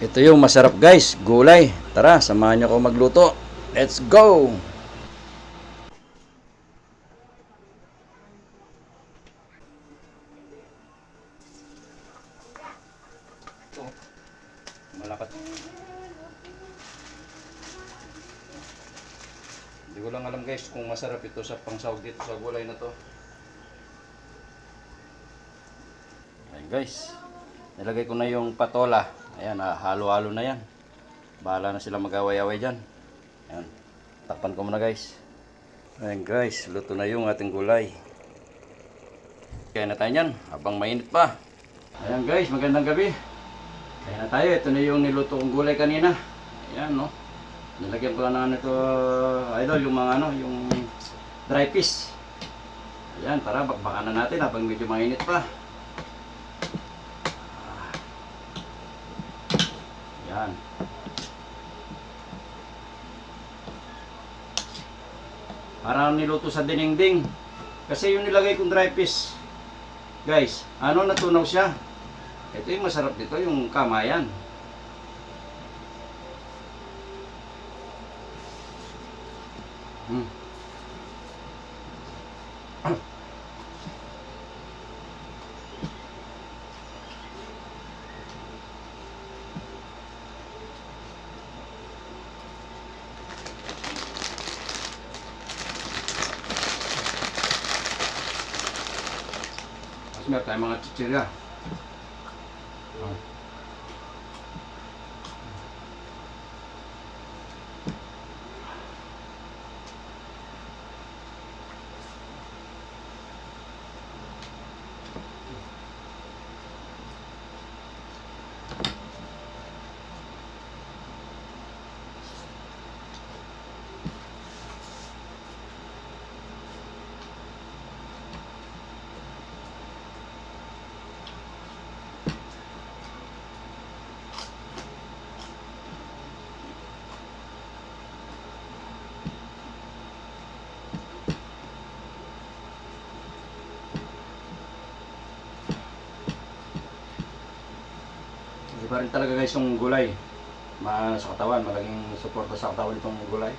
Ito yung masarap guys, gulay. Tara, samahan niyo ako magluto. Let's go! Ito, malakat. Hindi ko lang alam guys kung masarap ito sa pangsahog dito sa gulay na to. Ayan guys, nilagay ko na yung patola. Ayan, ah, halo-halo na yan. Bahala na sila mag-away-away dyan. Ayan, takpan ko muna guys. Ayan guys, luto na yung ating gulay. Kaya na tayo yan, habang mainit pa. Ayan guys, magandang gabi. Kaya na tayo, ito na yung niluto kong gulay kanina. Ayan no. Nilagyan ko na ito, idol, yung mga ano, yung dry fish. Ayan, tara, bakbakan na natin habang medyo mainit pa. Yan. Parang niluto sa dinengding. Kasi yung nilagay kong dry fish, guys, ano natunaw siya? Ito yung masarap dito, yung kamayan. Hmm. Mas meron tayong mga chichirya. Oh. Iba rin talaga guys yung gulay. Ma sa katawan, malaking suporta sa katawan itong gulay.